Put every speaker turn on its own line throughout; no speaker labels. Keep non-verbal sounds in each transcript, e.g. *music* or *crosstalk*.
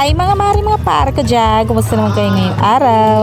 Ay mga mari mga para ka dyan, kumusta naman kayo ngayong araw?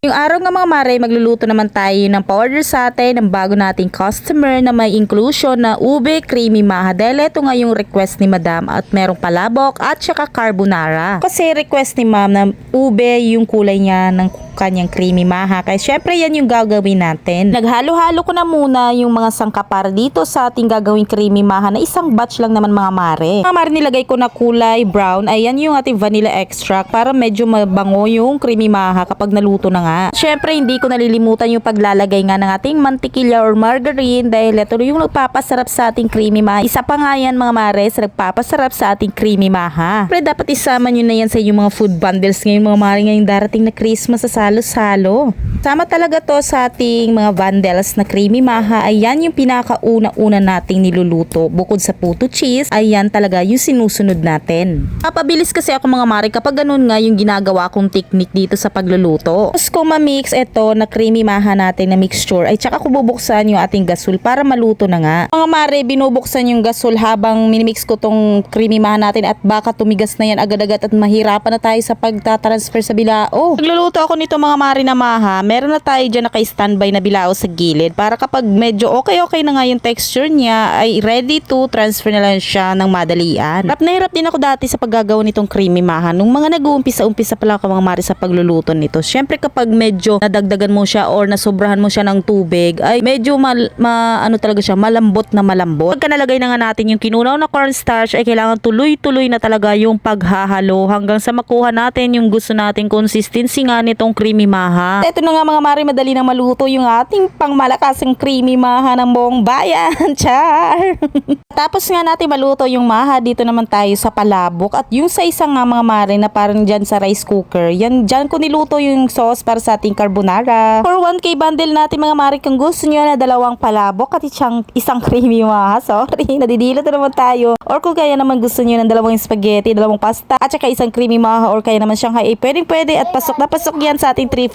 Yung araw nga mga mare, magluluto naman tayo ng pa-order sa atin ng bago nating customer na may inclusion na ube, creamy maha. Dahil ito nga yung request ni madam at merong palabok at saka carbonara. Kasi request ni ma'am na ube yung kulay niya ng kanyang creamy maha. Kaya syempre yan yung gagawin natin. Naghalo-halo ko na muna yung mga sangka para dito sa ating gagawing creamy maha na isang batch lang naman mga mare. Mga mare nilagay ko na kulay brown. Ayan yung ating vanilla extract para medyo mabango yung creamy maha kapag naluto na nga. Syempre hindi ko nalilimutan yung paglalagay nga ng ating mantikilya or margarine dahil ito yung nagpapasarap sa ating creamy maha. Isa pa nga yan mga mare sa nagpapasarap sa ating creamy maha. Pero dapat isama nyo na yan sa inyong mga food bundles ngayong mga mare ngayong darating na Christmas sa salo-salo. Sama talaga to sa ating mga bundles na creamy maha. Ayan yung pinakauna-una nating niluluto. Bukod sa puto cheese, ayan talaga yung sinusunod natin. Kapabilis kasi ako mga mare kapag ganun nga yung ginagawa kong technique dito sa pagluluto. Tapos kung ma-mix ito na creamy maha natin na mixture, ay tsaka ko bubuksan yung ating gasol para maluto na nga. Mga mare, binubuksan yung gasol habang minimix ko tong creamy maha natin at baka tumigas na yan agad-agad at mahirapan na tayo sa pagtatransfer sa bilao. Nagluluto ako nito mga mare na maha, meron na tayo dyan naka-standby na bilao sa gilid para kapag medyo okay-okay na nga yung texture niya ay ready to transfer na lang siya ng madalian. Hirap na hirap din ako dati sa paggagawa nitong creamy maha nung mga nag-uumpisa-umpisa pa lang ako mga mare sa pagluluto nito. Syempre kapag medyo nadagdagan mo siya or nasobrahan mo siya ng tubig ay medyo mal, ma, ano talaga siya malambot na malambot. Pagka nalagay na nga natin yung kinunaw na cornstarch ay kailangan tuloy-tuloy na talaga yung paghahalo hanggang sa makuha natin yung gusto nating consistency nga nitong creamy maha. Ito na nga mga mare, madali na maluto yung ating pangmalakasang creamy maha ng buong bayan. *laughs* Char! *laughs* Tapos nga natin maluto yung maha, dito naman tayo sa palabok at yung sa isang nga mga mare na parang dyan sa rice cooker, yan dyan ko niluto yung sauce para sa ating carbonara. For 1k bundle natin mga mare, kung gusto nyo na dalawang palabok at isang, isang creamy maha, *laughs* sorry, nadidilot na naman tayo. Or kung kaya naman gusto nyo ng dalawang spaghetti, dalawang pasta, at saka isang creamy maha or kaya naman Shanghai, eh, pwedeng pwede at pasok na pasok yan sa ating 3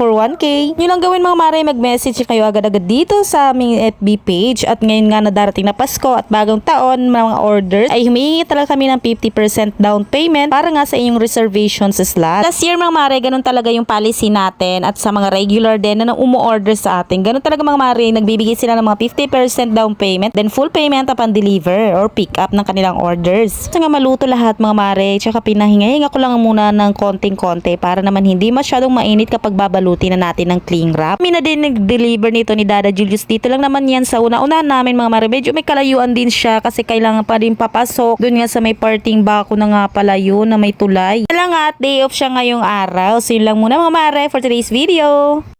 1k. Nyo lang gawin mga mare, mag-message kayo agad-agad dito sa aming FB page at ngayon nga na darating na Pasko at bagong taon, mga orders, ay humihingi talaga kami ng 50% down payment para nga sa inyong reservation sa slot. Last year mga mare, ganun talaga yung policy natin at sa mga regular din na umu-order sa atin. Ganun talaga mga mare, nagbibigay sila ng mga 50% down payment, then full payment upon deliver or pick up ng kanilang orders. So nga maluto lahat mga mare, tsaka pinahinga-hinga ko lang muna ng konting-konti para naman hindi masyadong mainit kapag babalutin na natin ng cling wrap. Kami na din nag-deliver nito ni Dada Julius. Dito lang naman yan sa una-una namin mga mare. Medyo may kalayuan din siya kasi kailangan pa rin papasok. Doon nga sa may parting bako na nga pala yun na may tulay. Kaya nga at day off siya ngayong araw. So yun lang muna mga mare for today's video.